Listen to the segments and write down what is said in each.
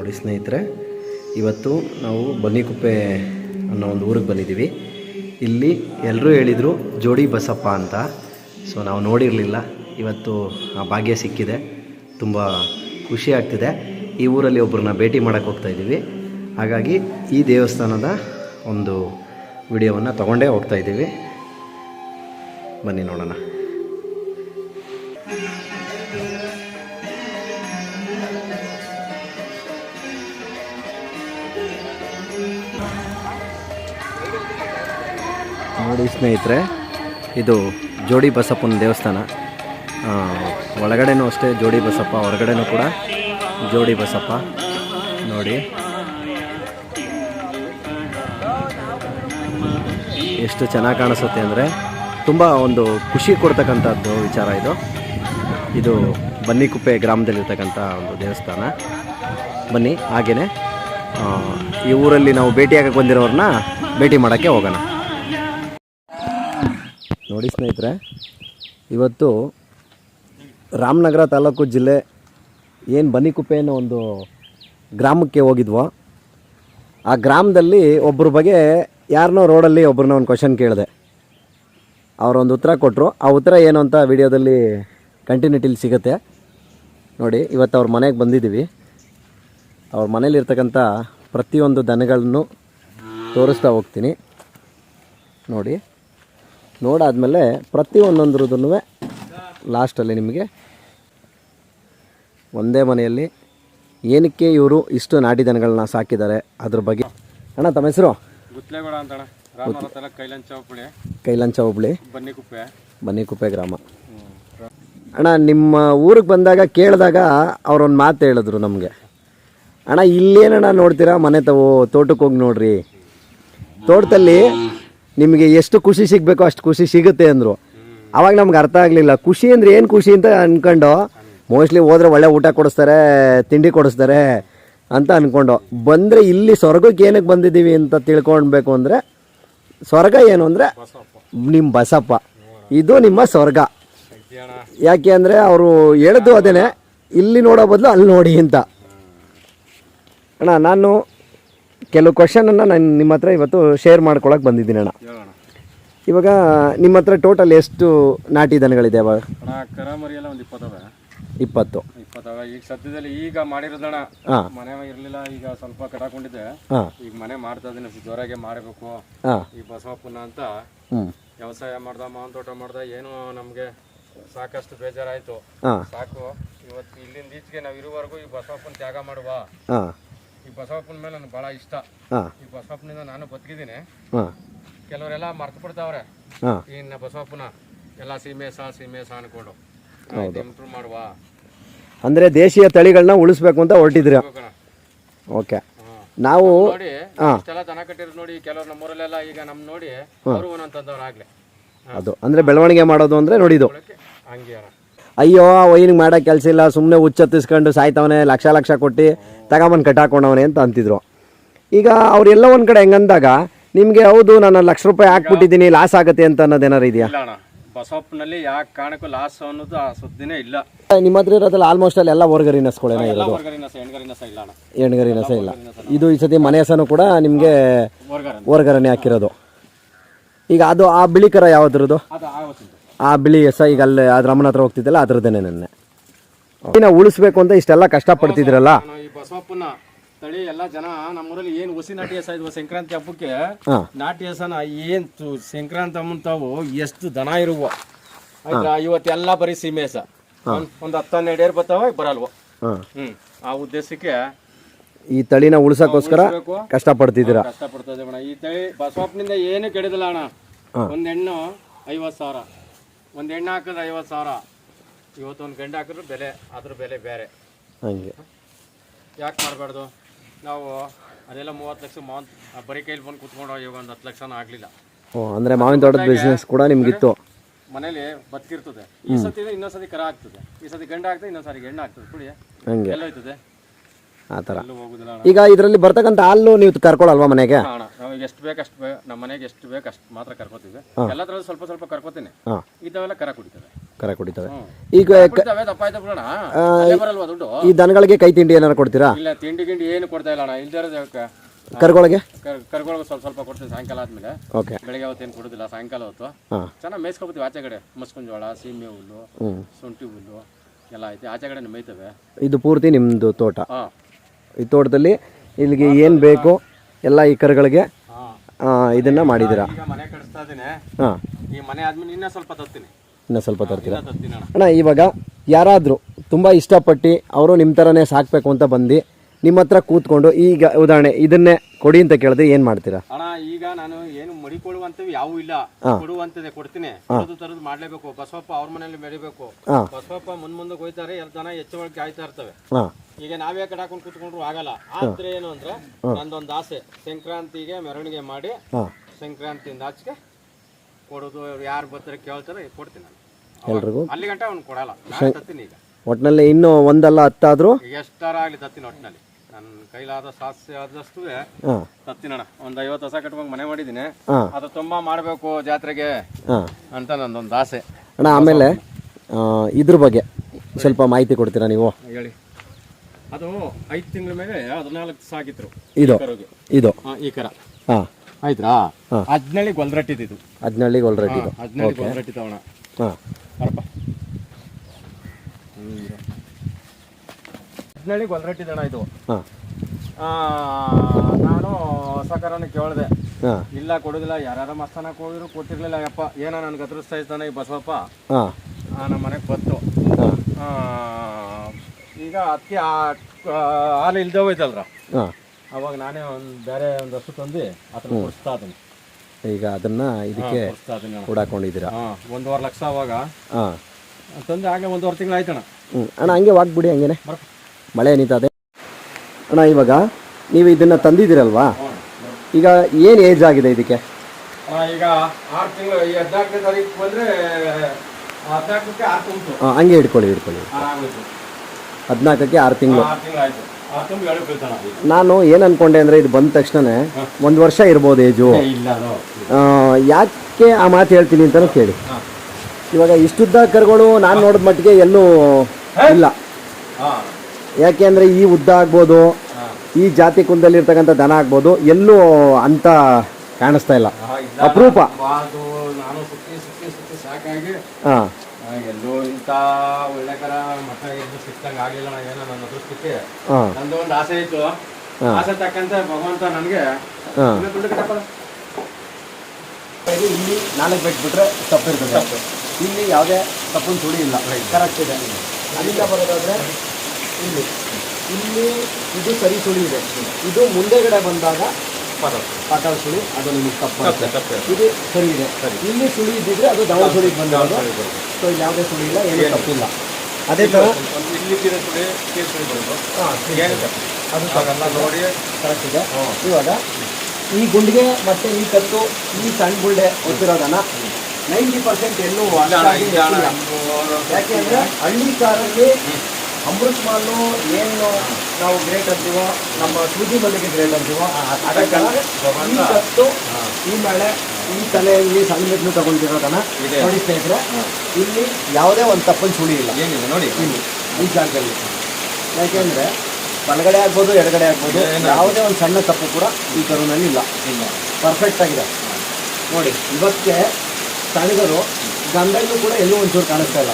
ನೋಡಿ ಸ್ನೇಹಿತರೆ, ಇವತ್ತು ನಾವು ಬನ್ನಿಕುಪ್ಪೆ ಅನ್ನೋ ಒಂದು ಊರಿಗೆ ಬಂದಿದ್ದೀವಿ. ಇಲ್ಲಿ ಎಲ್ಲರೂ ಹೇಳಿದರು ಜೋಡಿ ಬಸಪ್ಪ ಅಂತ. ಸೊ ನಾವು ನೋಡಿರಲಿಲ್ಲ. ಇವತ್ತು ಆ ಭಾಗ್ಯ ಸಿಕ್ಕಿದೆ. ತುಂಬ ಖುಷಿ ಆಗ್ತಿದೆ. ಈ ಊರಲ್ಲಿ ಒಬ್ಬರನ್ನ ಭೇಟಿ ಮಾಡೋಕ್ಕೆ ಹೋಗ್ತಾ ಇದ್ದೀವಿ. ಹಾಗಾಗಿ ಈ ದೇವಸ್ಥಾನದ ಒಂದು ವಿಡಿಯೋವನ್ನು ತಗೊಂಡೇ ಹೋಗ್ತಾ ಇದ್ದೀವಿ. ಬನ್ನಿ ನೋಡೋಣ. ನೋಡಿ ಸ್ನೇಹಿತರೆ, ಇದು ಜೋಡಿ ಬಸಪ್ಪನ ದೇವಸ್ಥಾನ. ಒಳಗಡೆನೂ ಅಷ್ಟೇ ಜೋಡಿ ಬಸಪ್ಪ, ಹೊರಗಡೆನೂ ಕೂಡ ಜೋಡಿ ಬಸಪ್ಪ. ನೋಡಿ. ಎಷ್ಟು ಚೆನ್ನಾಗಿ ಕಾಣಿಸುತ್ತೆ ಅಂದರೆ ತುಂಬ ಒಂದು ಖುಷಿ ಕೊಡ್ತಕ್ಕಂಥದ್ದು ವಿಚಾರ ಇದು. ಇದು ಬನ್ನಿಕುಪ್ಪೆ ಗ್ರಾಮದಲ್ಲಿರ್ತಕ್ಕಂಥ ಒಂದು ದೇವಸ್ಥಾನ. ಬನ್ನಿ ಹಾಗೆಯೇ ಈ ಊರಲ್ಲಿ ನಾವು ಭೇಟಿಯಾಗಕ್ಕೆ ಬಂದಿರೋರನ್ನ ಭೇಟಿ ಮಾಡೋಕ್ಕೆ ಹೋಗೋಣ. ನೋಡಿ ಸ್ನೇಹಿತರೆ, ಇವತ್ತು ರಾಮನಗರ ತಾಲೂಕು ಜಿಲ್ಲೆ ಏನು ಬನಿಕುಪ್ಪೆ ಅನ್ನೋ ಒಂದು ಗ್ರಾಮಕ್ಕೆ ಹೋಗಿದ್ವೋ. ಆ ಗ್ರಾಮದಲ್ಲಿ ಒಬ್ಬರ ಬಗ್ಗೆ ಯಾರನ್ನೋ ರೋಡಲ್ಲಿ ಒಬ್ಬರನ್ನ ಒಂದು ಕ್ವಶನ್ ಕೇಳಿದೆ. ಅವರೊಂದು ಉತ್ತರ ಕೊಟ್ಟರು ಆ ಉತ್ತರ ಏನು ಅಂತ ವಿಡಿಯೋದಲ್ಲಿ ಕಂಟಿನ್ಯೂಟಿಲಿ ಸಿಗುತ್ತೆ. ನೋಡಿ, ಇವತ್ತು ಅವ್ರ ಮನೆಗೆ ಬಂದಿದ್ದೀವಿ ಅವ್ರ ಮನೇಲಿರ್ತಕ್ಕಂಥ ಪ್ರತಿಯೊಂದು ದನಗಳನ್ನು ತೋರಿಸ್ತಾ ಹೋಗ್ತೀನಿ. ನೋಡಿ. ನೋಡಾದ್ಮೇಲೆ ಒಂದೊಂದ್ರದೂ ಲಾಸ್ಟಲ್ಲಿ ನಿಮಗೆ ಒಂದೇ ಮನೆಯಲ್ಲಿ ಏನಕ್ಕೆ ಇವರು ಇಷ್ಟು ನಾಟಿ ದನಗಳನ್ನ ಸಾಕಿದ್ದಾರೆ ಅದ್ರ ಬಗ್ಗೆ. ಅಣ್ಣ ತಮ್ಮ ಹೆಸರು? ಕೈಲಂಚ ಹುಬ್ಳಿ ಬನ್ನಿಕುಪ್ಪೆ ಬನ್ನಿಕುಪ್ಪೆ ಗ್ರಾಮ. ಅಣ್ಣ ನಿಮ್ಮ ಊರಿಗೆ ಬಂದಾಗ ಕೇಳಿದಾಗ ಅವ್ರೊಂದು ಮಾತು ಹೇಳಿದ್ರು ನಮಗೆ. ಅಣ್ಣ ಇಲ್ಲೇನಣ್ಣ ನೋಡ್ತೀರಾ? ಮನೆ ತಾವು ತೋಟಕ್ಕೆ ಹೋಗಿ ನೋಡ್ರಿ. ತೋಟದಲ್ಲಿ ನಿಮಗೆ ಎಷ್ಟು ಖುಷಿ ಸಿಗಬೇಕೋ ಅಷ್ಟು ಖುಷಿ ಸಿಗುತ್ತೆ ಅಂದರು. ಅವಾಗ ನಮ್ಗೆ ಅರ್ಥ ಆಗಲಿಲ್ಲ. ಖುಷಿ ಅಂದರೆ ಏನು ಖುಷಿ ಅಂತ ಅಂದ್ಕೊಂಡು ಮೋಸ್ಟ್ಲಿ ಹೋದ್ರೆ ಒಳ್ಳೆ ಊಟ ಕೊಡಿಸ್ತಾರೆ, ತಿಂಡಿ ಕೊಡಿಸ್ತಾರೆ ಅಂತ ಅಂದ್ಕೊಂಡು ಬಂದರೆ ಇಲ್ಲಿ ಸ್ವರ್ಗಕ್ಕೆ ಏನಕ್ಕೆ ಬಂದಿದ್ದೀವಿ ಅಂತ ತಿಳ್ಕೊಳ್ಬೇಕು ಅಂದರೆ ಸ್ವರ್ಗ ಏನು ಅಂದರೆ ನಿಮ್ಮ ಬಸಪ್ಪ. ಇದು ನಿಮ್ಮ ಸ್ವರ್ಗ. ಯಾಕೆ ಅಂದರೆ ಅವರು ಹೇಳಿದ್ದು ಅದೇನೆ ಇಲ್ಲಿ ನೋಡೋ ಬದಲು ಅಲ್ಲಿ ನೋಡಿ ಅಂತ. ಅಣ್ಣ, ನಾನು ಕೆಲವು ಕ್ವಶನನ್ನು ನಾನು ನಿಮ್ಮ ಹತ್ರ ಇವತ್ತು ಶೇರ್ ಮಾಡ್ಕೊಳಕ್ಕೆ ಬಂದಿದ್ದೀನಿ ಅಣ್ಣ. ಇವಾಗ ನಿಮ್ಮ ಹತ್ರ ಟೋಟಲ್ ಎಷ್ಟು ನಾಟಿ ದನಗಳಿದೆ ಅವಾಗ? ಅಣ್ಣ ಕರ ಮರಿ ಎಲ್ಲ ಒಂದು ಇಪ್ಪತ್ತವೆ ಇಪ್ಪತ್ತು ಇಪ್ಪತ್ತವೆ ಈಗ ಸದ್ಯದಲ್ಲಿ ಈಗ ಮಾಡಿರೋದಣ್ಣ ಹಾಂ. ಮನೆ ಇರಲಿಲ್ಲ ಈಗ ಸ್ವಲ್ಪ ಕಟಾಕೊಂಡಿದ್ದೆ. ಈಗ ಮನೆ ಮಾಡ್ತಾ ಇದೀನಿ ಜೋರಾಗೆ ಮಾಡಬೇಕು ಈ ಬಸವಪ್ಪನ ಅಂತ ವ್ಯವಸಾಯ ಮಾಡ್ದ ಮಾವಿನ ತೋಟ ಮಾಡ್ದ ಏನೋ ನಮಗೆ ಸಾಕಷ್ಟು ಬೇಜಾರಾಯ್ತು. ಸಾಕು. ಇವತ್ತು ಇಲ್ಲಿಂದ ಈಚೆಗೆ ನಾವು ಇರುವವರೆಗೂ ಈ ಬಸವಪ್ಪನ ತ್ಯಾಗ ಮಾಡುವ. ಹಾಂ. ಈ ಬಸವಪ್ಪನ ಮೇಲೆ ನನಗೆ ಭಾಳ ಇಷ್ಟ. ಹಾಂ. ಈ ಬಸವಪ್ಪನಿಂದ ನಾನು ಬದುಕಿದ್ದೀನಿ. ಹಾಂ. ಕೆಲವರೆಲ್ಲ ಮರ್ತು ಬಿಡ್ತಾವ್ರೆ. ಹಾಂ. ಇನ್ನು ಬಸವಪ್ಪನ ಎಲ್ಲ ಸೀಮೆ ಸಾ ಸೀಮೆ ಸಾ ಅನ್ಕೊಂಡು. ಇಂಪ್ರೂವ್ ಮಾಡುವ. ಅಂದರೆ ದೇಶೀಯ ತಳಿಗಳನ್ನ ಉಳಿಸ್ಬೇಕು ಅಂತ ಹೊರಟಿದ್ರಿ. ಓಕೆ. ನಾವು ನೋಡಿ ಇಷ್ಟೆಲ್ಲ ದನ ಕಟ್ಟಿರೋದು ನೋಡಿ ಕೆಲವ್ರು ನಮ್ಮೂರಲ್ಲೆಲ್ಲ ಈಗ ನಮ್ ನೋಡಿ ಅವರು ಒಂದೊಂತಂದವ್ರು ಆಗ್ಲಿ ಅದು. ಅಂದರೆ ಬೆಳವಣಿಗೆ ಮಾಡೋದು ಅಂದರೆ ನೋಡಿದ್ದು. ಹಂಗೆ ಅಯ್ಯೋ ವೈನಿಗೆ ಮಾಡೋ ಕೆಲಸ ಇಲ್ಲ ಸುಮ್ಮನೆ ಹುಚ್ಚತ್ತಿಸ್ಕೊಂಡು ಸಾಯ್ತವನೆ ಲಕ್ಷ ಲಕ್ಷ ಕೊಟ್ಟು ತಗೊಂಬಂದು ಕಟ್ಟಾಕೊಂಡವನೆ ಅಂತ ಅಂತಿದ್ರು. ಈಗ ಅವರೆಲ್ಲ ಒಂದು ಕಡೆ ಹೆಂಗಂದಾಗ ನಿಮಗೆ ಹೌದು ನಾನು ಲಕ್ಷ ರೂಪಾಯಿ ಹಾಕ್ಬಿಟ್ಟಿದ್ದೀನಿ ಲಾಸ್ ಆಗುತ್ತೆ ಅಂತ ಅನ್ನೋದೇನಾರು ಇದೆಯಾ? ಇಲ್ಲ ಅಣ್ಣ. ಬಸವಪ್ಪನಲ್ಲಿ ಯಾಕೆ ಕಾರಣಕ್ಕೂ ಲಾಸ್ ಅನ್ನೋದು ಆ ಸುದ್ದಿನೇ ಇಲ್ಲ. ನಿಮ್ಮ ಹತ್ರ ಇರೋದ್ರಲ್ಲಿ ಆಲ್ಮೋಸ್ಟ್ ಅಲ್ಲಿ ಎಲ್ಲ ಹೊರ್ಗರಿ ನಸ್ಗಳೇನ ಇರೋದು. ಹೊರ್ಗರಿನ ಸ ಇಲ್ಲ ಇದು ಈ ಸತಿ ಮನೆ ಕೂಡ ನಿಮಗೆ ಹೊರಗರನೆ ಹಾಕಿರೋದು. ಈಗ ಅದು ಆ ಬಿಳಿಕರ ಕರ ಯಾವ್ದ್ರದ್ದು? ಆ ಬಿಳಿ ಎಸ ಈಗ ಅಲ್ಲಿ ಅದ್ರ ಅಮ್ಮನ ಹತ್ರ ಹೋಗ್ತಿದ್ದಲ್ಲ ಅದ್ರದ್ದೇನೆ ನೆನ್ನೆ. ನಾವು ಉಳಿಸ್ಬೇಕು ಅಂತ ಇಷ್ಟೆಲ್ಲ ಕಷ್ಟ ಪಡ್ತಿದ್ರಲ್ಲ ಈ ಬಸವಪ್ಪನ ತಳಿ ಎಲ್ಲ ಜನ ನಮ್ಮೂರಲ್ಲಿ ಏನು ಹುಸಿ ನಾಟಿ ಹೆಸ ಇದ್ವು ಸಂಕ್ರಾಂತಿ ಹಬ್ಬಕ್ಕೆ ಹಾಂ. ನಾಟಿ ಹೆಸನ ಏನ್ ತು- ಸಂಕ್ರಾಂತಿ ಅಮ್ಮನ್ ತಾವು ಎಷ್ಟು ದನ ಇರುವ. ಆಯ್ತಾ ಇವತ್ತೆಲ್ಲ ಬರೀ ಸೀಮೆ ಹೆಸ ಒಂದ್- ಹತ್ತ ಹತ್ತು ಹನ್ನೆರಡು ಏರ್ ಬರ್ತಾವ ಬರಲ್ವ ಹಾಂ. ಹ್ಮ್. ಆ ಉದ್ದೇಶಕ್ಕೆ ಈ ತಳಿನ ಉಳ್ಸಕ್ಕೋಸ್ಕರ ಕಷ್ಟ ಕಷ್ಟಪಡ್ತಿದ್ದೀರಾ? ಕಷ್ಟಪಡ್ತಾ ಇದ್ದೀವಿ ಅಣ್ಣ ಈ ತಳಿ ಬಸವಪ್ಪನಿಂದ ಏನು ಕೆಡದಿಲ್ಲ ಅಣ್ಣ. ಹಾ. ಒಂದ್ ಹೆಣ್ಣು ಐವತ್ ಸಾವಿರ. ಒಂದ್ ಹೆಣ್ಣು ಹಾಕಿದ್ರೆ ಐವತ್ತು ಸಾವಿರ. ಇವತ್ತು ಒಂದು ಗಂಡ ಹಾಕಿದ್ರು ಬೆಲೆ ಅದ್ರ ಬೆಲೆ ಬೇರೆ. ಹಂಗೆ. ಯಾಕೆ ಮಾಡಬಾರ್ದು? ನಾವು ಅದೆಲ್ಲ ಮೂವತ್ತು ಲಕ್ಷ ಮಾವನ್ ಬರೀ ಕೈಲಿ ಬಂದು ಕುತ್ಕೊಂಡು ಇವಾಗ ಒಂದು ಹತ್ತು ಲಕ್ಷನೂ ಆಗಲಿಲ್ಲ. ಓ ಅಂದರೆ ಮಾವಿನ ತೋಟದ ಬಿಸ್ನೆಸ್ ಕೂಡ ನಿಮ್ಗಿತ್ತು. ಮನೇಲಿ ಬದುಕಿರ್ತದೆ ಈ ಸತಿ ಇನ್ನೊಂದ್ಸತಿ ಕರ ಆಗ್ತದೆ. ಈ ಸತಿ ಗಂಡ ಆಗ್ತದೆ ಇನ್ನೊಂದ್ಸರಿ ಹೆಣ್ಣು ಆಗ್ತದೆ. ಕುಡಿ ಹಂಗೆ. ಎಲ್ಲ ಹೋಯ್ತದೆ. ಆ ಥರ. ಹೋಗುದಿಲ್ಲ ಈಗ ಇದರಲ್ಲಿ ಬರ್ತಕ್ಕಂಥ ಹಾಲು ನೀವು ಕರ್ಕೊಳಲ್ವಾ ಮನೆಗೆ? ಅಣ್ಣ ನಾವು ಎಷ್ಟು ಬೇಕು ಅಷ್ಟು ನಮ್ಮ ಮನೆಗೆ ಎಷ್ಟು ಬೇಕು ಅಷ್ಟು ಮಾತ್ರ ಕರ್ಕೋತೀವಿ. ಎಲ್ಲ ಥರದ್ದು ಸ್ವಲ್ಪ ಸ್ವಲ್ಪ ಕರ್ಕೋತೀನಿ. ಹಾಂ. ಇದ್ದಾವೆಲ್ಲ ಕರ ಕುಡಿತವೆ. ಕರ ಕುಡಿತವೆ. ಈಗ ಕುಡಿತವೆ ದಪ್ಪ ಬಿಡೋಣ. ಅಲ್ಲೇ ಬರಲ್ವಾ ದುಡ್ಡು? ಈ ದನಗಳಿಗೆ ಕೈ ತಿಂಡಿ ಏನಾರು ಕೊಡ್ತೀರಾ? ಇಲ್ಲ ತಿಂಡಿ ಗಿಂಡಿ ಏನು ಕೊಡ್ತಾ ಇಲ್ಲ ಅಣ್ಣ. ಇಲ್ದೇ ಇರೋದು ಕರುಗಳಿಗೆ? ಕರ್ಗೊಳಗೆ ಸ್ವಲ್ಪ ಸ್ವಲ್ಪ ಕೊಡ್ತೀವಿ ಸಾಯಂಕಾಲ ಆದ್ಮೇಲೆ. ಓಕೆ. ಬೆಳಿಗ್ಗೆ ಹೊತ್ತು ಏನು ಕೊಡೋದಿಲ್ಲ ಸಾಯಂಕಾಲ ಹೊತ್ತು. ಹಾಂ. ಚೆನ್ನಾಗಿ ಮೇಯ್ಸ್ಕೊಬೋದು ಆಚೆ ಕಡೆ. ಮಸ್ಕೊಂಡ್ ಜೋಳ ಸೀಮೆ ಹುಲ್ಲು ಹ್ಞೂ ಶುಂಠಿ ಹುಲ್ಲು ಎಲ್ಲ ಐತೆ. ಆಚೆ ಕಡೆ ಮೇಯ್ತವೆ. ಇದು ಪೂರ್ತಿ ನಿಮ್ಮದು ತೋಟ? ಹಾಂ. ಈ ತೋಟದಲ್ಲಿ ಇಲ್ಲಿಗೆ ಏನು ಬೇಕು ಎಲ್ಲ ಈ ಕರುಗಳಿಗೆ ಇದನ್ನ ಮಾಡಿದ್ದೀರಾ ಮನೆ ಇದ್ದೀನಿ ಹಾಂ. ಈ ಮನೆ ಆದ್ಮೇಲೆ ಇನ್ನೂ ಸ್ವಲ್ಪ ತರ್ತೀನಿ. ಇನ್ನೂ ಸ್ವಲ್ಪ ತರ್ತೀರಾ? ಅಣ್ಣ. ಅಣ್ಣ ಇವಾಗ ಯಾರಾದರೂ ತುಂಬ ಇಷ್ಟಪಟ್ಟು ಅವರು ನಿಮ್ಮ ಥರನೇ ಸಾಕಬೇಕು ಅಂತ ಬಂದು ನಿಮ್ಮ ಹತ್ರ ಕೂತ್ಕೊಂಡು ಈಗ ಉದಾಹರಣೆ ಇದನ್ನೇ ಕೊಡಿ ಅಂತ ಕೇಳಿದ್ರೆ ಏನು ಮಾಡ್ತೀರಾ? ಅಣ್ಣ ಈಗ ನಾನು ಏನು ಮಡಿಕೊಳ್ಳುವಂತವು ಯಾವೂ ಇಲ್ಲ. ಕೊಡುವಂತದೇ ಕೊಡ್ತೀನಿ. ಅದು ತರದು ಮಾಡ್ಲೇಬೇಕು. ಬಸವಪ್ಪ ಅವ್ರ ಮನೇಲಿ ಬೆಳಿಬೇಕು. ಬಸವಪ್ಪ ಮುಂದ್ ಮುಂದೆ ಹೋಯ್ತಾರೆ ಎಲ್ಲ ಜನ ಹೆಚ್ಚುವಳಿಕೆ ಆಯ್ತಾ ಇರ್ತವೆ. ಈಗ ನಾವೇ ಕಡೆ ಹಾಕೊಂಡು ಕೂತ್ಕೊಂಡ್ರು ಆಗಲ್ಲ. ಆದ್ರೆ ಏನು ಅಂದ್ರೆ ನಂದೊಂದು ಆಸೆ. ಸಂಕ್ರಾಂತಿಗೆ ಮೆರವಣಿಗೆ ಮಾಡಿ ಸಂಕ್ರಾಂತಿಯಿಂದ ಆಚೆಗೆ ಕೊಡೋದು ಯಾರು ಬರ್ತಾರೆ ಕೇಳ್ತಾರೆ ಕೊಡ್ತೀನಿ ನಾನು. ಎಲ್ರಿಗೂ? ಅಲ್ಲಿ ಗಂಟ ಅವ್ನು ಕೊಡಲ್ಲ. ನಾನು ತತ್ತೀನಿ ಈಗ. ಒಟ್ಟಿನಲ್ಲಿ ಇನ್ನೂ ಒಂದಲ್ಲ ಹತ್ತಾದ್ರು? ಎಷ್ಟಾರ ಆಗಲಿ ತತ್ತೀನಿ ಒಟ್ಟಿನಲ್ಲಿ ನನ್ನ ಕೈಲಾದ ಸಾಧ್ಯ ಆದಷ್ಟು ತತ್ತಿನಣ್ಣ ಒಂದು ಐವತ್ತು ಹೊಸ ಕಟ್ಕೊಂಡು ಮನೆ ಮಾಡಿದ್ದೀನಿ. ಅದು ತುಂಬಾ ಮಾಡಬೇಕು ಜಾತ್ರೆಗೆ ಅಂತ ನಂದೊಂದು ಆಸೆ. ಅಣ್ಣ ಆಮೇಲೆ ಇದ್ರ ಬಗ್ಗೆ ಸ್ವಲ್ಪ ಮಾಹಿತಿ ಕೊಡ್ತೀರಾ ನೀವು? ಹೇಳಿ. ಅದು ಐದು ತಿಂಗಳ ಮೇಲೆ ಹದಿನಾಲ್ಕು ಸಾಕಿದ್ರು ಇದು ಇದು. ಈ ಕರ. ಆಯ್ತ್ರಾ? ಆಯ್ತಾ ಹದಿನೇಳಿಗೆ ಒಲ್ರಟ್ಟಿದ್ದು ಗೊಲ್ರಟ್ಟಿದ್ದು. ಹದಿನಳ್ಳಿಗೆ ಆಲ್ರೆಡಿ ಇದು ಹದಿನೇಳಿ ಗೊಲ್ರಟ್ಟಿ ತಗೋಣ ಹಾಂ ಬರಪ್ಪ ಹದಿನೇಳಿ ಗೊಲ್ರಟ್ಟಿದಣ ಇದು. ಹಾಂ. ಆ, ನಾನು ಹೊಸ ಕರನ ಕೇಳಿದೆ. ಹಾಂ. ಇಲ್ಲ ಕೊಡೋದಿಲ್ಲ ಯಾರ್ಯಾರ ಮಸ್ತಾನ ಹೋಗಿದ್ರು ಕೊಟ್ಟಿರ್ಲಿಲ್ಲ ಯಪ್ಪ ಏನೋ ನನ್ಗೆ ಅದೃಷ್ಟ ಇದ್ದಾನೆ ಈ ಬಸವಪ್ಪ. ಹಾಂ. ಆ, ನಮ್ಮ ಮನೆಗೆ ಬಂತು. ಹಾಂ. ಆ, ಈಗ ಅದಕ್ಕೆ ಹಾಲು ಇಲ್ದೇ ಹೋಯ್ತಲ್ರ? ಹಾಂ. ಅವಾಗ ನಾನೇ ಒಂದು ಬೇರೆ ಒಂದು ಹಸು ತಂದು ಅದನ್ನ ಕೊಡಿಸ್ತಾ ಇದ್ದೀನಿ. ಈಗ ಅದನ್ನು ಇದಕ್ಕೆ ಕೊಡಿಸ್ತಾ ಅಣ್ಣ ಕೂಡಾಕೊಂಡಿದ್ದೀರಾ? ಹಾಂ ಒಂದೂವರೆ ಲಕ್ಷ ಅವಾಗ. ಹಾಂ. ತಂದು ಹಾಗೆ ಒಂದೂವರೆ ತಿಂಗಳು ಆಯ್ತಣ್ಣ. ಹ್ಞೂ ಅಣ್ಣ ಹಂಗೆ ವಾಗ್ಬಿಡಿ ಹಂಗೇನೆ. ಬರಪ್ಪ. ಮಳೆ ಏನಿದೆ ಅಣ್ಣ ಇವಾಗ ನೀವು ಇದನ್ನು ತಂದಿದ್ದೀರಲ್ವಾ? ಈಗ ಏನು ಏಜ್ ಆಗಿದೆ ಇದಕ್ಕೆ? ಈಗ ಆರು ತಿಂಗಳು ಈ ಹದಿನಾಲ್ಕನೇ ತಾರೀಕು ಬಂದರೆ ಹದಿನಾಲ್ಕಕ್ಕೆ ಆರು ತುಂಬಿತು ಹಾಂ ಹಂಗೆ ಹಿಡ್ಕೊಳ್ಳಿ ಇಟ್ಕೊಳ್ಳಿ ಹದಿನಾಲ್ಕಕ್ಕೆ ಆರು ತಿಂಗಳು. ನಾನು ಏನು ಅನ್ಕೊಂಡೆ ಅಂದರೆ ಇದು ಬಂದ ತಕ್ಷಣನೇ ಒಂದು ವರ್ಷ ಇರ್ಬೋದು ಏಜು. ಯಾಕೆ ಆ ಮಾತು ಹೇಳ್ತೀನಿ ಅಂತಲೂ ಕೇಳಿ. ಇವಾಗ ಇಷ್ಟುದ್ದ ಕರುಗಳು ನಾನು ನೋಡಿದ ಮಟ್ಟಿಗೆ ಎಲ್ಲೂ ಇಲ್ಲ. ಹಾಂ ಯಾಕೆ ಅಂದರೆ ಈ ಉದ್ದ ಆಗ್ಬೋದು ಈ ಜಾತಿ ಕುಲದಲ್ಲಿರ್ತಕ್ಕಂಥ ದನ ಆಗ್ಬೋದು ಎಲ್ಲೂ ಅಂತ ಕಾಣಿಸ್ತಾ ಇಲ್ಲ. ಅಪರೂಪ. ನಾನು ಸುತ್ತಿ ಸುತ್ತಿ ಸುತ್ತಿ ಸಾಕಾಗಿ ಹಾಂ. ಎಲ್ಲೋ ಇಂಥ ಒಳ್ಳೆಕರ ಮಠ ಎದ್ದು ಆಗಲಿಲ್ಲ ಏನೋ ನನ್ನ ಅದೃಷ್ಟಕ್ಕೆ ನಂದು ಒಂದು ಆಸೆ ಇತ್ತು. ಆಸೆ ತಕ್ಕಂತೆ ಭಗವಂತ ನನಗೆ ಇಲ್ಲಿ ನಾಲ್ಕು ಬೆಟ್ ಬಿಟ್ರೆ ತಪ್ಪಿರ್ತದೆ. ಇಲ್ಲಿ ಯಾವುದೇ ತಪ್ಪಿನ ಸುಳಿ ಇಲ್ಲ. ಕರೆಕ್ಟ್ ಇದೆ. ಅಲ್ಲಿಂದ ಬರೋದಾದ್ರೆ ಇಲ್ಲಿ. ಇಲ್ಲಿ ಇದು ಸರಿ ಸುಳಿ ಇದೆ ಇದು ಮುಂದೆಗಡೆ ಬಂದಾಗ ಪಾತಾಳ ಸುಳಿ. ಅದು ನಿಮಗೆ ತಪ್ಪು ಇದು ಸರಿ ಇದೆ. ಇಲ್ಲಿ ಸುಳಿ ಇದ್ದಿದ್ರೆ ಅದು ದವಳ ಸುಳಿಗೆ ಬಂದಾಗ ಸೊ ಇಲ್ಲಿ ಯಾವುದೇ ಸುಳಿ ಇಲ್ಲ ಏನೂ ತಪ್ಪಿಲ್ಲ. ಅದೇ ಥರ ಇಲ್ಲಿ ಅದು ನೋಡಿ. ಕರೆಕ್ಟ್ ಇದೆ. ಇವಾಗ ಈ ಗುಂಡಿಗೆ ಮತ್ತೆ ಈ ಕತ್ತು ಈ ಸಣ್ಣ ಗುಂಡೆ ಒತ್ತಿರೋದನ್ನ ನೈಂಟಿ ಪರ್ಸೆಂಟ್ ಎಲ್ಲೂ. ಯಾಕೆ ಅಂದ್ರೆ ಹಳ್ಳಿ ಕಾರಲ್ಲಿ ಅಮೃತ್ ಮಾಲು ಏನು ನಾವು ಗ್ರೇಟ್ ಅಂತೀವೋ ನಮ್ಮ ಸೂಜಿ ಮಲ್ಲಿಗೆ ಗ್ರೇಟ್ ಅಂತೀವೋ ಅದೇ ಥರ ಈ ಕತ್ತು ಈ ಮಳೆ ಈ ತಲೆಯಲ್ಲಿ ಸಣ್ಣ ತಗೊಂಡಿರೋ ತಗೊಂಡಿರೋದನ್ನ. ನೋಡಿ ಸ್ನೇಹಿತರೆ ಇಲ್ಲಿ ಯಾವುದೇ ಒಂದು ತಪ್ಪನ್ನು ಸುಳಿ ಇಲ್ಲ. ಏನಿಲ್ಲ ನೋಡಿ. ಇಲ್ಲಿ ಈ ಜಾಗದಲ್ಲಿ. ಯಾಕೆಂದ್ರೆ ಬಲಗಡೆ ಆಗ್ಬೋದು ಎಡಗಡೆ ಆಗ್ಬೋದು ಯಾವುದೇ ಒಂದು ಸಣ್ಣ ತಪ್ಪು ಕೂಡ ಈ ಕರುನಲ್ಲಿ ಇಲ್ಲ. ಪರ್ಫೆಕ್ಟ್ ಆಗಿದೆ. ನೋಡಿ ಇವಕ್ಕೆ ಸಣ್ಣಗರು ಗಂಧಲ್ಲೂ ಕೂಡ ಎಲ್ಲೂ ಒಂಚೂರು ಕಾಣಿಸ್ತಾ ಇಲ್ಲ.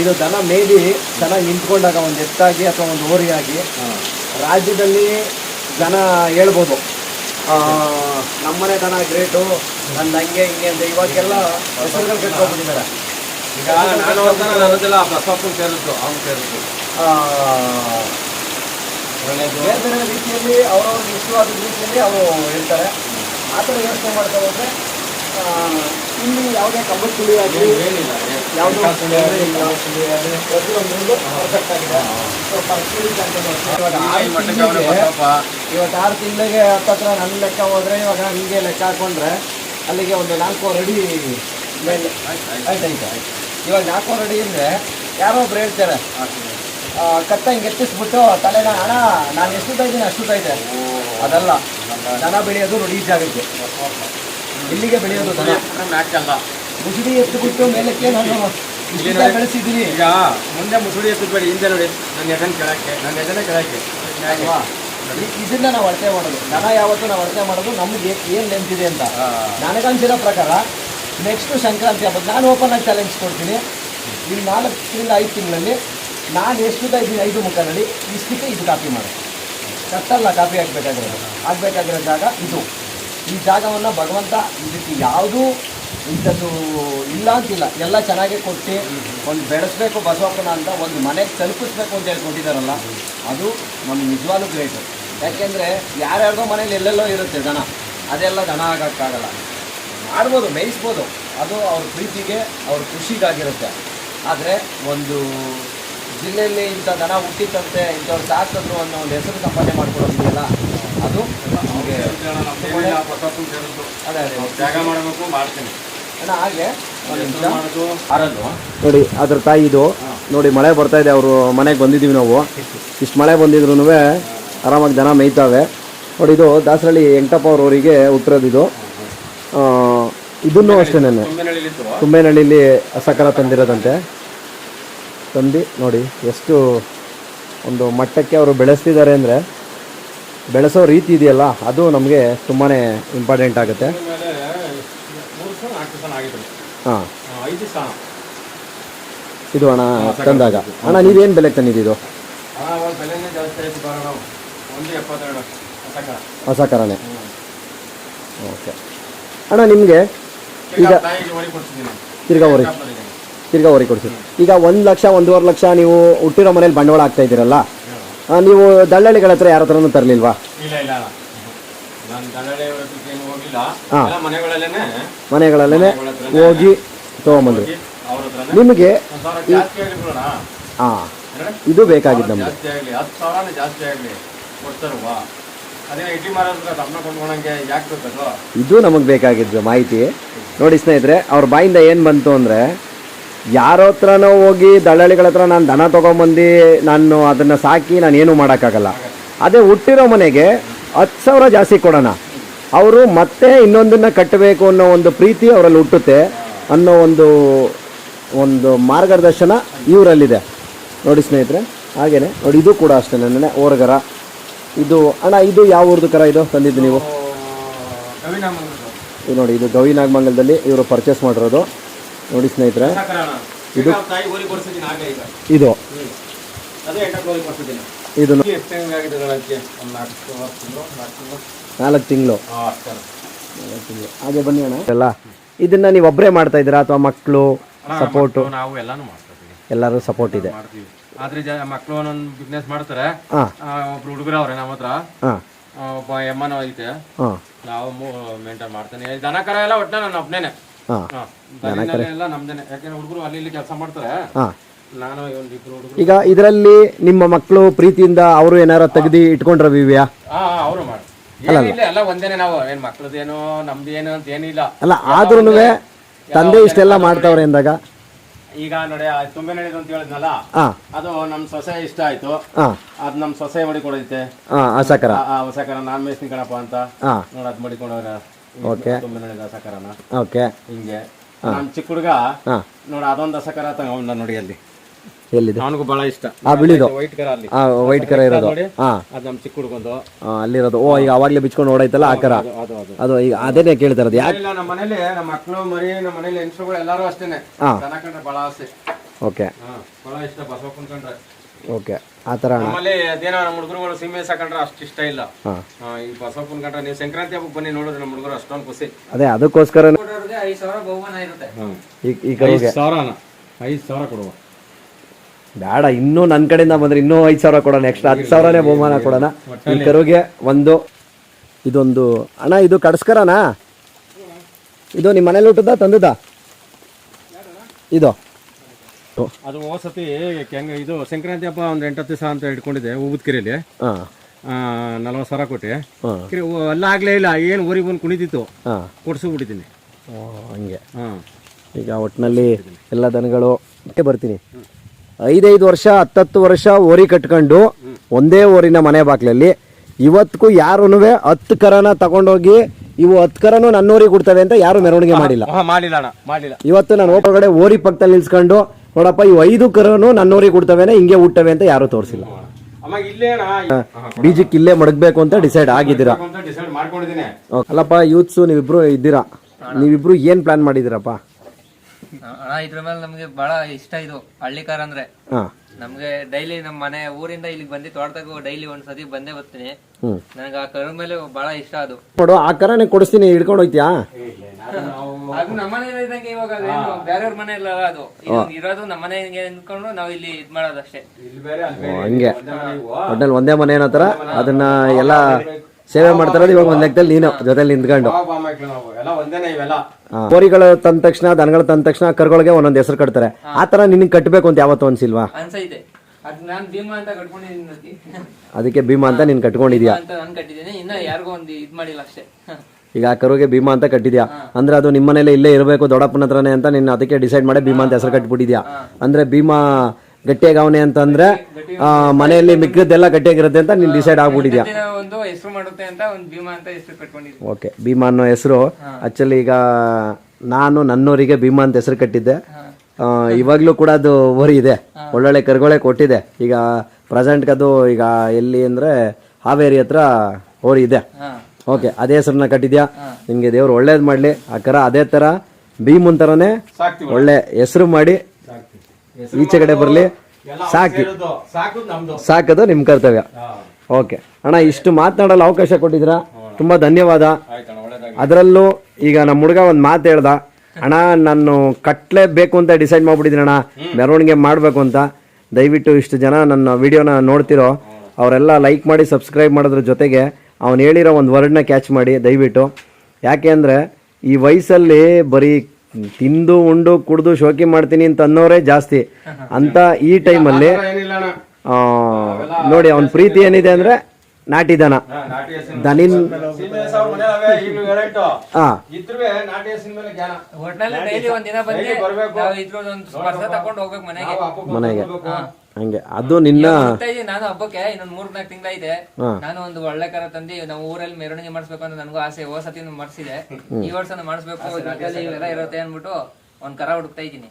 ಇದು ದನ ಮೇಬಿ ಚೆನ್ನಾಗಿ ನಿಂತ್ಕೊಂಡಾಗ ಒಂದು ಎತ್ತಾಗಿ ಅಥವಾ ಒಂದು ಓರಿಯಾಗಿ ರಾಜ್ಯದಲ್ಲಿ ಜನ ಹೇಳ್ಬೋದು. ನಮ್ಮನೆ ದನ ಗ್ರೇಟು ನನ್ನ ಹಂಗೆ ಹಿಂಗೆ ಅಂತ ಇವಾಗೆಲ್ಲ ಹೆಸರುಗಳು ಕಟ್ಕೊಂಡ್ಬಿಟ್ಟಿದ್ದಾರೆ ಈಗ ನಾನು ಆ ಬಸವಪ್ಪನ ಸೇರಿದ್ದು ಅವ್ನು ಸೇರಿದ್ದು. ಬೇರೆ ಬೇರೆ ರೀತಿಯಲ್ಲಿ ಅವರವ್ರಿಗೆ ಇಷ್ಟವಾದ ರೀತಿಯಲ್ಲಿ ಅವರು ಹೇಳ್ತಾರೆ. ಆ ಥರ ಯೋಚನೆ ಮಾಡ್ತಾ ಹೋದ್ರೆ ಇಲ್ಲಿ ಯಾವುದೇ ಕಂಬದ ಸುಳಿ ಆಗಲಿ ಇವತ್ತು ಯಾವುದೋ ಪ್ರತಿಯೊಂದು ಪರ್ಫೆಕ್ಟ್ ಆಗಿದೆ. ಆರು ತಿಂಗ್ಳಿಗೆ- ಹತ್ತತ್ರ ನನ್ನ ಲೆಕ್ಕ ಹೋದ್ರೆ ಇವಾಗ ಹಿಂಗೆ ಲೆಕ್ಕ ಹಾಕೊಂಡ್ರೆ ಅಲ್ಲಿಗೆ ಒಂದು ನಾಲ್ಕು ರೆಡಿ ಮೇಲೆ. ಆಯ್ತು ಆಯ್ತು ಇವಾಗ ನಾಲ್ಕು ರೆಡಿ ಅಂದರೆ ಯಾರೋ ಒಬ್ರು ಹೇಳ್ತಾರೆ. ಕತ್ತ ಹಿಂಗೆ ಎತ್ತಿಸ್ಬಿಟ್ಟು ತಲೆನ ಹಣ ನಾನು ಎಷ್ಟು ಇದ್ದೀನಿ ಅಷ್ಟು ಇದೆ ಅದಲ್ಲ ದನ ಬೆಳೆಯೋದು ನೋಡಿ ಜಾಗಕ್ಕೆ ಇಲ್ಲಿಗೆ ಬೆಳೆಯೋದು ದನ ಅಲ್ಲ ಮುಸುಡಿ ಎತ್ತು ಬಿಟ್ಟು ಮೇಲಕ್ಕೆ ನಾನು ಬೆಳೆಸಿದ್ದೀನಿ. ಈಗ ಮುಂದೆ ಮುಸುಡಿ ಎತ್ತಬೇಡಿ ಹಿಂದೆ ನೋಡಿ. ನನ್ನ ಎದನ್ ಕೆಳಕ್ಕೆ ನನ್ನ ಎದನೇ ಕೆಳಕ್ಕೆ. ಅಲ್ವಾ ಇದನ್ನ ನಾವು ಅಳತೆ ಮಾಡೋದು. ದನ ಯಾವತ್ತೂ ನಾವು ಅಳತೆ ಮಾಡೋದು ನಮ್ಗೆ ಏನು ನೆನ್ಪಿದೆ ಅಂತ. ನನಗನ್ಸಿರೋ ಪ್ರಕಾರ ನೆಕ್ಸ್ಟ್ ಸಂಕ್ರಾಂತಿ ಹಬ್ಬ ನಾನು ಓಪನ್ ಆಗಿ ಚಾಲೆಂಜ್ ಕೊಡ್ತೀನಿ. ಇನ್ನು ನಾಲ್ಕರಿಂದ ಐದು ತಿಂಗಳಲ್ಲಿ ನಾನು ಎಷ್ಟು ಇದ್ದೀನಿ ಐದು ಮುಖದಲ್ಲಿ ಇಷ್ಟಕ್ಕೆ ಇದು ಕಾಪಿ ಮಾಡಿ. ಕಟ್ಟಲ್ಲ ಕಾಪಿ ಹಾಕ್ಬೇಕಾಗಿರೋದು ಆಗಬೇಕಾಗಿರೋ ಜಾಗ ಇದು. ಈ ಜಾಗವನ್ನು ಭಗವಂತ ಇದಕ್ಕೆ ಯಾವುದೂ ಇಂಥದ್ದು ಇಲ್ಲ ಅಂತಿಲ್ಲ. ಎಲ್ಲ ಚೆನ್ನಾಗೇ ಕೊಟ್ಟು ಒಂದು ಬೆಳೆಸ್ಬೇಕು ಬಸವಪ್ಪನ ಅಂತ ಒಂದು ಮನೆಗೆ ತಲುಪಿಸ್ಬೇಕು ಅಂತ ಹೇಳಿ ಕೊಟ್ಟಿದ್ದಾರಲ್ಲ ಅದು ನಮ್ಮ ನಿಜವಾಗ್ಲೂ ಗ್ರೇಟ್ ಯಾಕೆಂದರೆ ಯಾರ್ಯಾರ್ದೋ ಮನೇಲಿ ಎಲ್ಲೆಲ್ಲೋ ಇರುತ್ತೆ ದನ. ಅದೆಲ್ಲ ದನ ಆಗೋಕ್ಕಾಗಲ್ಲ. ಮಾಡ್ಬೋದು, ಮೇಯಿಸ್ಬೋದು. ಅದು ಅವ್ರ ಪ್ರೀತಿಗೆ, ಅವ್ರ ಖುಷಿಗಾಗಿರುತ್ತೆ. ಆದರೆ ಒಂದು ಜಿಲ್ಲೆಯಲ್ಲಿ ಇಂಥ ದನ ಹುಟ್ಟಿತಂತೆ ಇಂಥವ್ರು ಸಾಕಿದ್ರು ಅನ್ನೋ ಒಂದು ಹೆಸರು ಸಂಪಾದನೆ ಮಾಡ್ಕೊಳ್ಳೋದಿದೆಯಲ್ಲ ಅದು ನಮಗೆ ಅದೇ ಅದೇ. ಜಾಗ ಮಾಡಬೇಕು ಮಾಡ್ತೀನಿ. ಅಣ್ಣ ಹಾಗೆ ಒಂದು ನಿಮಿಷ. ಮಾಡೋದು? ನೋಡಿ ಅದ್ರ ತಾಯಿ ಇದು. ನೋಡಿ ಮಳೆ ಬರ್ತಾ ಇದೆ ಅವರು ಮನೆಗೆ ಬಂದಿದ್ದೀವಿ ನಾವು. ಇಷ್ಟು ಮಳೆ ಬಂದಿದ್ರು ಆರಾಮಾಗಿ ಜನ ಮೇಯ್ತಾವೆ. ನೋಡಿ ಇದು ದಾಸರಳ್ಳಿ ವೆಂಕಟಪ್ಪ ಅವ್ರವರಿಗೆ ಹುಟ್ಟಿರೋದು ಇದು. ಆ, ಇದನ್ನು ಅಷ್ಟೇ ತುಂಬೆನಹಳ್ಳಿಲಿ ಸಕರ ತಂದಿರೋದಂತೆ. ತಂದು ನೋಡಿ ಎಷ್ಟು ಒಂದು ಮಟ್ಟಕ್ಕೆ ಅವರು ಬೆಳೆಸ್ತಿದ್ದಾರೆ ಅಂದರೆ ಬೆಳೆಸೋ ರೀತಿ ಇದೆಯಲ್ಲ ಅದು ನಮಗೆ ತುಂಬಾ ಇಂಪಾರ್ಟೆಂಟ್ ಆಗುತ್ತೆ. ಹಾಂ. ಇದು ಅಣ್ಣ ತಂದಾಗ. ಅಣ್ಣ ನೀವೇನು ಬೆಲೆ ತಂದಿದ್ದು ಹೊಸ ಕರನೆ. ಓಕೆ. ಅಣ್ಣ ನಿಮಗೆ ಈಗ ತಿರ್ಗಾ ಹೊರಿ ತಿರ್ಗಾ ಓರಿ ಕೊಡ್ತೀವಿ ಈಗ ಒಂದು ಲಕ್ಷ ಒಂದೂವರೆ ಲಕ್ಷ ನೀವು ಹುಟ್ಟಿರೋ ಮನೇಲಿ ಬಂಡವಾಳ ಹಾಕ್ತಾ ಇದ್ದೀರಲ್ಲ ನೀವು ದಳ್ಳಾಳಿಗಳ ಹತ್ರ ಯಾರ ಹತ್ರನೂ ತರಲಿಲ್ವಾ? ಇಲ್ಲ ಇಲ್ಲ. ನಾನು ದಳ್ಳಾಳಿ ಏನು ಹೋಗಿಲ್ಲ. ಹಾ. ಎಲ್ಲ ಮನೆಗಳಲ್ಲೇನೆ. ಮನೆಗಳಲ್ಲೇ ಹೋಗಿ ತೊಗೊಂಬಂದ್ರಿ. ಹೋಗಿ ಅವ್ರ ಹತ್ರನೇ. ನಿಮಗೆ ಹಾ ಸಾವಿರ ಜಾಸ್ತಿ ಆಗಲಿ ಬಿಡೋಣ. ಹಾಂ. ಅಂದ್ರೆ ಇದು ಬೇಕಾಗಿದ್ದು ನಮಗೆ. ಜಾಸ್ತಿ ಆಗಲಿ ಹತ್ತು ಸಾವಿರನೇ ಜಾಸ್ತಿ ಆಗಲಿ ಕೊಡ್ತಾರವ್ವ. ಅದೇ ಇಡ್ಲಿ ಮಾರೋದ್ರ ತಮ್ಮ ಕೊಂಡ್ಕೊಳಂಗೆ ಯಾಕೆ ಬೇಕದು ಇದು ನಮಗೆ ಬೇಕಾಗಿದ್ದು ಮಾಹಿತಿ. ನೋಡಿ ಸ್ನೇಹಿತರೆ ಅವ್ರ ಬಾಯಿಂದ ಏನು ಬಂತು ಅಂದರೆ ಯಾರ ಹತ್ರನೋ ಹೋಗಿ ದಳ್ಳಾಳಿಗಳ ಹತ್ರ ನಾನು ದನ ತೊಗೊಂಬಂದು ನಾನು ಅದನ್ನು ಸಾಕಿ ನಾನು ಏನೂ ಮಾಡೋಕ್ಕಾಗಲ್ಲ. ಅದೇ ಹುಟ್ಟಿರೋ ಮನೆಗೆ ಹತ್ತು ಸಾವಿರ ಜಾಸ್ತಿ ಕೊಡೋಣ. ಅವರು ಮತ್ತೆ ಇನ್ನೊಂದನ್ನು ಕಟ್ಟಬೇಕು ಅನ್ನೋ ಒಂದು ಪ್ರೀತಿ ಅವರಲ್ಲಿ ಹುಟ್ಟುತ್ತೆ ಅನ್ನೋ ಒಂದು ಒಂದು ಮಾರ್ಗದರ್ಶನ ಇವರಲ್ಲಿದೆ. ನೋಡಿ ಸ್ನೇಹಿತರೆ ಹಾಗೇನೆ. ನೋಡಿ ಇದು ಕೂಡ ಅಷ್ಟೇ ನನ್ನ ಓರ್ಗರ. ಇದು ಅಣ್ಣ ಇದು ಯಾವ ಊರ್ದು ಕರ ಇದು ತಂದಿದ್ದು ನೀವು? ಇದು ನೋಡಿ ಇದು ಗವಿನಾಗಮಂಗಲದಲ್ಲಿ ಇವರು ಪರ್ಚೇಸ್ ಮಾಡಿರೋದು. ನೋಡಿ ಸ್ನೇಹಿತರೆ ಇದು ಇದು. ಇದು ನಾಲ್ಕು ತಿಂಗಳು. ಹಾಗೆ ಬನ್ನಿ ಅಣ್ಣ. ಎಲ್ಲ. ಇದನ್ನ ನೀವು ಒಬ್ಬರೇ ಮಾಡ್ತಾ ಇದ್ದೀರಾ ಅಥವಾ ಮಕ್ಕಳು ಸಪೋರ್ಟು ನಾವು ಎಲ್ಲಾನು ಮಾಡ್ತೀವಿ ಎಲ್ಲರೂ ಸಪೋರ್ಟ್ ಇದೆ. ಮಾಡ್ತೀವಿ. ಆದ್ರೆ ಮಕ್ಕಳು ಒಂದೊಂದು ಬಿಸ್ನೆಸ್ ಮಾಡ್ತಾರೆ. ಒಬ್ರು ಹುಡುಗರು ಅವ್ರೆ ನಮ್ಮ ಹತ್ರ. ಒಬ್ಬ ಎಮ್ಮನ ಐತೆ. ನಾವು ಮೇಂಟೈನ್ ಮಾಡ್ತೇನೆ. ದನ ಕರ ಎಲ್ಲ ಒಟ್ಟ ನಾನು ಒಬ್ಬನೇನೆ ಎಲ್ಲ ನಮ್ದೇನೆ ಯಾಕಂದ್ರೆ ಹುಡುಗರು ಅಲ್ಲಿ ಇಲ್ಲಿ ಕೆಲಸ ಮಾಡ್ತಾರೆ. ಹಾಂ. ನಾನು ಒಂದು ಇಬ್ರು ಹುಡುಗರು ಈಗ ಇದರಲ್ಲಿ ನಿಮ್ಮ ಮಕ್ಕಳು ಪ್ರೀತಿಯಿಂದ ಅವರು ಏನಾರ ತೆಗ್ದು ಇಟ್ಕೊಂಡ್ರ ವಿವ್ಯಾ? ಹಾ ಅವರು ಮಾಡಿ ಏನಿಲ್ಲ ಎಲ್ಲ ಒಂದೇನೆ ನಾವು. ಏನ್ ಮಕ್ಳದೇನೋ ನಮ್ದು ಏನು ಅಂತ ಏನಿಲ್ಲ. ಅಲ್ಲ ಆದ್ರೂ ತಂದೆ ಇಷ್ಟೆಲ್ಲ ಮಾಡ್ತಾವ್ರೆ ಅಂದಾಗ ಈಗ ನೋಡಿ ಆ ತುಂಬೆ ನಡೆದು ಅಂತ ಹೇಳಿದ್ನಲ್ಲ? ಅದು ನಮ್ ಸೊಸೆ ಇಷ್ಟ ಆಯ್ತು. ಹಾಂ. ಅದ್ ನಮ್ ಸೊಸೆ ಮಡಿಕೊಡೈತೆ. ಹಾಂ ಅಸಕರ ಆ ಹೊಸಕರ ನಾನ್ ಮೇಸ್ನಿ ಕಣಪ್ಪ ಅಂತ. ನೋಡ ನೋಡ್ ಅದ್ ಮಡಿಕೊಂಡವ್ರ ಓಕೆ. ತುಂಬೆ ನಡೆದ ಹಸಕರನ ಓಕೆ. ಹಿಂಗೆ. ನಮ್ ಚಿಕ್ಕ ಹುಡುಗ ನೋಡಿ ಅದೊಂದ್ ಹಸಕರ ತಗೊಂಡ ನೋಡಿ ಅಲ್ಲಿ ಎಲ್ಲಿದೆ? ಅವನಿಗೂ ಬಹಳ ಇಷ್ಟ. ಆ ಬಿಳಿದು. ವೈಟ್ ಕರ ಅಲ್ಲಿ ಆ ವೈಟ್ ಕರ ಇರೋದು. ನೋಡಿ ಅದು ನಮ್ಮ ನಮ್ ಚಿಕ್ಕ ಹುಡುಗಂದು. ಅಲ್ಲಿರೋದು. ಓ ಈಗ ಅವಾಗಲೇ ಬಿಚ್ಕೊಂಡು ಓಡೈತಲ್ಲ ಆ ಕರ. ಅದು ಅದು ಈಗ ಅದೇನೆ ಕೇಳ್ತಾ ಇರೋದು. ಯಾಕೆ ನಮ್ಮ ಮನೇಲಿ ನಮ್ಮ ಮಕ್ಕಳು ಮರಿ ನಮ್ಮ ಮನೇಲಿ ಹೆಂಗಸ್ರುಗಳು ಎಲ್ಲರೂ ಅಷ್ಟೇನೆ. ಹಾ. ದನ ಕಂಡ್ರೆ ಬಹಳ ಆಸೆ. ಓಕೆ. ಹಾ ಬಹಳ ಇಷ್ಟ ಬಸವ ಓಕೆ ಆ ಥರ ಅಣ್ಣ. ನಮ್ಮಲ್ಲಿ ಅದೇನೋ ನಮ್ಮ ಹುಡುಗರುಗಳು ಸೀಮೆ ಸಾಕಂಡ್ರೆ ಅಷ್ಟು ಇಷ್ಟ ಇಲ್ಲ. ಹಾಂ. ಹಾ, ಈ ಬಸಪ್ಪನ ಕಂಡ್ರೆ ನೀವು ಸಂಕ್ರಾಂತಿ ಹಬ್ಬಕ್ಕೆ ಬನ್ನಿ ನೋಡಿದ್ರೆ ನಮ್ಮ ಹುಡುಗರು ಅಷ್ಟೊಂದು ಖುಷಿ. ಅದೇ ಅದಕ್ಕೋಸ್ಕರ ಐದು ಸಾವಿರ ಬಹುಮಾನ ಇರುತ್ತೆ. ಈ ಈ ಕರುಗೆ ಸಾವಿರನ ಐದು ಸಾವಿರ ಕೊಡುವ. ಬೇಡ ಇನ್ನೂ ನನ್ನ ಕಡೆಯಿಂದ ಬಂದ್ರೆ ಇನ್ನೂ ಐದು ಸಾವಿರ ಕೊಡೋಣ ಎಕ್ಸ್ಟ್ರಾ ಹತ್ತು ಸಾವಿರನೇ ಬಹುಮಾನ ಕೊಡೋಣ. ಈ ಕರುಗೆ ಒಂದು ಇದೊಂದು ಅಣ್ಣ ಇದು ಕಡ್ಸ್ಕರನಾ ಇದು ನಿಮ್ಮ ಮನೇಲಿ ಹುಟ್ಟದ ತಂದದ? ಇದು. ಅದು ಹೋಸತಿ ಹೆಂಗ ಇದು ಸಂಕ್ರಾಂತಿ ಹಬ್ಬ ಒಂದು ಎಂಟತ್ತು ದಿವಸ ಅಂತ ಇಟ್ಕೊಂಡಿದ್ದೆ ಕೆರೆಯಲ್ಲಿ. ಹಾಂ. ನಲ್ವತ್ತು ಸಾವಿರ ಕೊಟ್ಟೆ. ಕೆರೆ ಎಲ್ಲ ಆಗ್ಲೇ ಇಲ್ಲ ಏನು ಊರಿಗೆ ಬಂದು ಕುಣಿತಿತ್ತು ಕೊಡ್ಸಿಬಿಟ್ಟಿದ್ದೀನಿ. ಹಂಗೆ. ಹಾಂ. ಈಗ ಒಟ್ಟಿನಲ್ಲಿ ಎಲ್ಲ ದನಗಳು ಮತ್ತೆ ಬರ್ತೀನಿ. ಐದೈದು ವರ್ಷ ಹತ್ತತ್ತು ವರ್ಷ ಓರಿ ಕಟ್ಕೊಂಡು ಒಂದೇ ಓರಿನ ಮನೆ ಬಾಕ್ಲಲ್ಲಿ ಇವತ್ತಿಗೂ ಯಾರೂ ಹತ್ತು ಕರನ ತಗೊಂಡೋಗಿ ಇವು ಹತ್ತು ಕರನು ನನ್ನೂರಿಗೆ ಕೊಡ್ತವೆ ಅಂತ ಯಾರು ಮೆರವಣಿಗೆ ಮಾಡಿಲ್ಲ. ಮಾಡಿಲ್ಲ ಇವತ್ತು ನಾನು ಒಳಗಡೆ ಓರಿ ಪಕ್ಕದಲ್ಲಿ ನಿಲ್ಸ್ಕೊಂಡು ನೋಡಪ್ಪ ಇವು ಐದು ಕರನು ನನ್ನೋರಿಗೆ ಕೊಡ್ತವೇನೆ ಹಿಂಗೆ ಹುಟ್ಟವೆ ಅಂತ ಯಾರು ತೋರಿಸಿಲ್ಲ. ಬೀಜಕ್ಕೆ ಇಲ್ಲೇ ಮಡಗಬೇಕು ಅಂತ ಡಿಸೈಡ್ ಆಗಿದ್ದೀರಾ? ಅಂತ ಡಿಸೈಡ್ ಮಾಡ್ಕೊಂಡಿದ್ದೀನಿ. ಅಲ್ಲಪ್ಪ ಯೂತ್ಸು ನೀವಿಬ್ರು ಇದ್ದೀರಾ? ನೀವಿಬ್ರು ಏನ್ ಪ್ಲಾನ್ ಮಾಡಿದಿರಪ್ಪ ಅಣ್ಣ ಇದ್ರ ಮೇಲೆ ನಮ್ಗೆ ಬಹಳ ಇಷ್ಟ ಇದು ಹಳ್ಳಿಕಾರ ಅಂದ್ರೆ. ಹಾ. ನಮ್ಗೆ ಡೈಲಿ ನಮ್ಮ ಮನೆ ಊರಿಂದ ಇಲ್ಲಿಗೆ ಬಂದು ತೋಟದಾಗ ಡೈಲಿ ಒಂದ್ ಸತಿ ಬಂದೇ ಬರ್ತೀನಿ ನನಗೆ ಆ ಕರು ಮೇಲೆ ಬಹಳ ಇಷ್ಟ ಅದು ನೋಡು ಆ ಕರನೇ ಕೊಡಿಸ್ತೀನಿ ಹಿಡ್ಕೊಂಡು ಹೋಗ್ತೀಯಾ ಅದು ನಮ್ಮ ಮನೆ ಇದ್ದಂಗೆ ಇವಾಗ ಅದೇನು ಬೇರೆಯವ್ರ ಮನೆ ಇಲ್ಲ ಅದು ಇದು ಇರೋದು ನಮ್ಮ ಮನೆಗೆ ನಿಂತ್ಕೊಂಡು ನಾವು ಇಲ್ಲಿ ಇದ್ ಮಾಡೋದಷ್ಟೇ ಇಲ್ಲಿ ಬೇರೆ ಅಲ್ಲಿ ಓ, ಹಂಗೆ ಒಟ್ನಲ್ಲಿ ಒಂದೇ ಮನೆ ಏನೋ ಅದನ್ನ ಎಲ್ಲ ಸೇವೆ ಮಾಡ್ತಾರದು ಇವಾಗ ಒಂದ್ ಲೆಕ್ಕದಲ್ಲಿ ನೀನು ಜೊತೆಲಿ ನಿಂತ್ಕೊಂಡು. ಕೋರಿಗಳು ತಂದ ತಕ್ಷಣ ದನಗಳು ತಂದ ತಕ್ಷಣ ಕರ್ಗಳಿಗೆ ಒಂದೊಂದು ಹೆಸರು ಕಟ್ತಾರೆ. ಆ ತರ ನಿನಗೆ ಕಟ್ಟಬೇಕು ಅಂತ ಯಾವತ್ತು ಅನ್ಸಿಲ್ವಾ? ಅನ್ಸೈತೆ. ಅದ್ ನಾನ್ ಭೀಮಾ ಅಂತ ಕಟ್ಕೊಂಡಿದ್ದೀನಿ ನೋಡಿ. ಅದಕ್ಕೆ ಭೀಮಾ ಅಂತ ನೀನ್ ಕಟ್ಕೊಂಡಿದ್ಯಾ? ಅಂತ ನಾನ್ ಕಟ್ಟಿದ್ದೀನಿ. ಇನ್ನ ಯಾರಿಗೂ ಒಂದು ಇದ್ ಮಾಡಿಲ್ಲ ಅಷ್ಟೇ. ಈಗ ಆ ಕರುಗೆ ಭೀಮಾ ಅಂತ ಕಟ್ಟಿದ್ಯಾ? ಅಂದ್ರೆ ಅದು ನಿಮ್ಮ ಮನೇಲಿ ಇಲ್ಲೇ ಇರಬೇಕು ದೊಡ್ಡಪ್ಪನ ಹತ್ರನೇ ಅಂತ ನೀನು ಅದಕ್ಕೆ ಡಿಸೈಡ್ ಮಾಡಿ ಭೀಮಾ ಅಂತ ಹೆಸರು ಕಟ್ಬಿಟ್ಟಿದ್ಯಾ? ಅಂದ್ರೆ ಭೀಮಾ ಗಟ್ಟಿಯಾಗವನೆ ಅಂತಂದ್ರೆ ಮನೆಯಲ್ಲಿ ಮಿಕ್ಕಿದ್ದೆಲ್ಲ ಗಟ್ಟಿಯಾಗಿರುತ್ತೆ ಅಂತ ನೀನು ಡಿಸೈಡ್ ಆಗ್ಬಿಟ್ಟಿದ್ಯಾ? ಒಂದು ಹೆಸರು ಮಾಡುತ್ತೆ ಅಂತ ಒಂದು ಭೀಮಾ ಅಂತ ಹೆಸರು ಕಟ್ಕೊಂಡಿದ್ದೀನಿ ಓಕೆ ಭೀಮಾ ಅನ್ನೋ ಹೆಸರು. ಆಕ್ಚುಲಿ ಈಗ ನಾನು ನನ್ನೂರಿಗೆ ಭೀಮಾ ಅಂತ ಹೆಸರು ಕಟ್ಟಿದ್ದೆ. ಇವಾಗಲೂ ಕೂಡ ಅದು ಓರಿ ಇದೆ. ಒಳ್ಳೊಳ್ಳೆ ಕರುಗಳೇ ಕೊಟ್ಟಿದೆ. ಈಗ ಪ್ರೆಸೆಂಟ್ಗೆ ಅದು ಈಗ ಎಲ್ಲಿ ಅಂದ್ರೆ ಹಾವೇರಿ ಹತ್ರ ಓರಿ ಇದೆ. ಓಕೆ ಅದೇ ಹೆಸರನ್ನ ಕಟ್ಟಿದ್ಯಾ? ನಿಮಗೆ ದೇವ್ರು ಒಳ್ಳೇದ್ ಮಾಡ್ಲಿ. ಆ ಕರ ಅದೇ ತರ ಭೀಮನ್ ತರನೇ ಸಾಕ್ತಿವಿ. ಒಳ್ಳೆ ಹೆಸರು ಮಾಡಿ ಈಚೆ ಕಡೆ ಬರಲಿ. ಸಾಕಿ. ಸಾಕದು ಸಾಕುದು ನಮ್ದು. ಸಾಕೋದು ನಿಮ್ ಕರ್ತವ್ಯ. ಓಕೆ. ಅಣ್ಣ ಇಷ್ಟು ಮಾತನಾಡಲು ಅವಕಾಶ ಕೊಟ್ಟಿದ್ದೀರಾ? ತುಂಬಾ ಧನ್ಯವಾದ. ಅದರಲ್ಲೂ ಈಗ ನಮ್ಮ ಹುಡುಗ ಒಂದು ಮಾತು ಹೇಳ್ದ. ಅಣ್ಣ ನಾನು ಕಟ್ಲೇಬೇಕು ಅಂತ ಡಿಸೈಡ್ ಮಾಡ್ಬಿಟ್ಟಿದ್ದೀನಿ ಅಣ್ಣ. ಮೆರವಣಿಗೆ ಮಾಡಬೇಕು ಅಂತ. ದಯವಿಟ್ಟು ಇಷ್ಟು ಜನ ನನ್ನ ವಿಡಿಯೋನ ನೋಡ್ತಿರೋ ಅವರೆಲ್ಲ ಲೈಕ್ ಮಾಡಿ ಸಬ್ಸ್ಕ್ರೈಬ್ ಮಾಡೋದ್ರ ಜೊತೆಗೆ ಅವ್ನು ಹೇಳಿರೋ ಒಂದು ವರ್ಡ್ನ ಕ್ಯಾಚ್ ಮಾಡಿ ದಯವಿಟ್ಟು. ಯಾಕೆ ಅಂದರೆ ಈ ವಯಸ್ಸಲ್ಲಿ ಬರೀ ತಿಂದು ಉಂಡು ಕುಡ್ದು ಶೋಕಿ ಮಾಡ್ತೀನಿ ಅಂತ ಅನ್ನೋರೇ ಜಾಸ್ತಿ. ಅಂತ ಈ ಟೈಮಲ್ಲಿ ನೋಡಿ ಅವನ ಪ್ರೀತಿ ಏನಿದೆ ಅಂದ್ರೆ ನಾಟಿ ದನ. ದನಿನ್. ಹಾಂ. ಮನೆಗೆ. ಹಂಗೆ. ಅದು ನಿನ್ನ ಹೋಗ್ತಾ ಇದೀನಿ. ನಾನು ಹಬ್ಬಕ್ಕೆ ಇನ್ನೊಂದ್ ಮೂರ್ ನಾಲ್ಕು ತಿಂಗಳ ಇದೆ ನಾನು ಒಂದು ಒಳ್ಳೆ ಕರ ತಂದಿ ನಾವು ಊರಲ್ಲಿ ಮೆರವಣಿಗೆ ಮಾಡಿಸ್ಬೇಕು ಅಂತ ನನಗೂ ಆಸೆ. ಹೋದ ಸತಿ ಮಾಡಿಸಿದೆ ಈ ವರ್ಷ ಮಾಡಿಸ್ಬೇಕು. ಇವೆಲ್ಲ ಇರುತ್ತೆ ಅನ್ಬಿಟ್ಟು ಒಂದ್ ಕರ ಹುಡುಕ್ತಾ ಇದ್ದೀನಿ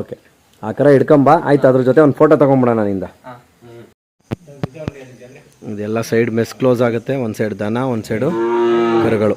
ಓಕೆ. ಆ ಕರ ಹಿಡ್ಕೊಂಬ ಆಯ್ತು ಅದ್ರ ಜೊತೆ ಒಂದು ಫೋಟೋ ತಗೊಂಬಿಡ ನಿಂದ. ಇದೆಲ್ಲ ಸೈಡ್ ಮೆಸ್ ಕ್ಲೋಸ್ ಆಗುತ್ತೆ. ಒಂದು ಸೈಡ್ ದನ ಒಂದು ಸೈಡು ಕರುಗಳು.